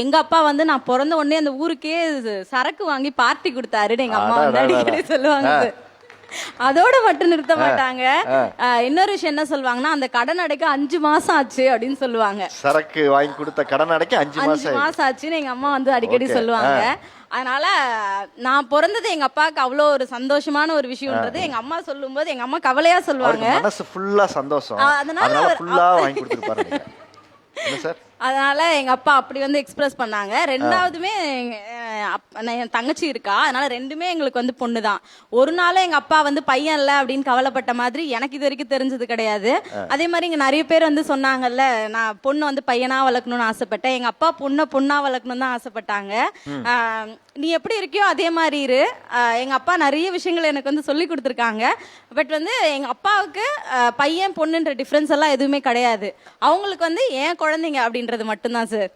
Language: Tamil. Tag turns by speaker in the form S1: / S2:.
S1: எங்க அப்பா வந்து நான் பிறந்த உடனே அந்த ஊருக்கே சரக்கு வாங்கி பார்ட்டி கொடுத்தாருன்னு எங்க அம்மா வந்து. அடிக்கடி சொல்லுவாங்க. அதோட மட்டும் நிறுத்த மாட்டாங்க. இன்னொரு விஷயம் என்ன சொல்லுவாங்கன்னா அந்த கடன் அடைக்க அஞ்சு மாசம் ஆச்சு அப்படின்னு சொல்லுவாங்க.
S2: சரக்கு வாங்கி கொடுத்த கடன் அடைக்க அஞ்சு மாசம்
S1: ஆச்சுன்னு எங்க அம்மா வந்து அடிக்கடி. சொல்லுவாங்க. அதனால நான் பிறந்தது எங்க அப்பாவுக்கு அவ்வளோ ஒரு சந்தோஷமான ஒரு விஷயம்ன்றது எங்க அம்மா சொல்லும்போது எங்க அம்மா கவலையா சொல்லுவாங்க.
S2: மனசு ஃபுல்லா சந்தோஷம்.
S1: அதனால
S2: ஃபுல்லா வாங்கி கொடுத்துருப்பாரு
S1: அதனால எங்க அப்பா அப்படி வந்து எக்ஸ்பிரஸ் பண்ணாங்க. ரெண்டாவதுமே அப்- நான் என் தங்கச்சி இருக்கா அதனால ரெண்டுமே எங்களுக்கு வந்து பொண்ணு தான் ஒரு நாள் எங்க அப்பா வந்து பையன் இல்ல அப்படின்னு கவலைப்பட்ட மாதிரி எனக்கு இது வரைக்கும் தெரிஞ்சது கிடையாது. அதே மாதிரி இங்க நிறைய பேர் வந்து சொன்னாங்கல்ல நான் பொண்ணு வந்து பையனா வளர்க்கணும்னு ஆசைப்பட்டேன். எங்க அப்பா பொண்ணை பொண்ணா வளர்க்கணும்னு தான் ஆசைப்பட்டாங்க. நீ எப்படி இருக்கியோ அதே மாதிரி இரு. எங்க அப்பா நிறைய விஷயங்கள் எனக்கு வந்து சொல்லி கொடுத்துருக்காங்க. பட் வந்து எங்க அப்பாவுக்கு பையன் பொண்ணுன்ற டிஃப்ரென்ஸ் எல்லாம் எதுவுமே கிடையாது. அவங்களுக்கு வந்து என் குழந்தைங்க அப்படின்றது மட்டும்தான் சார்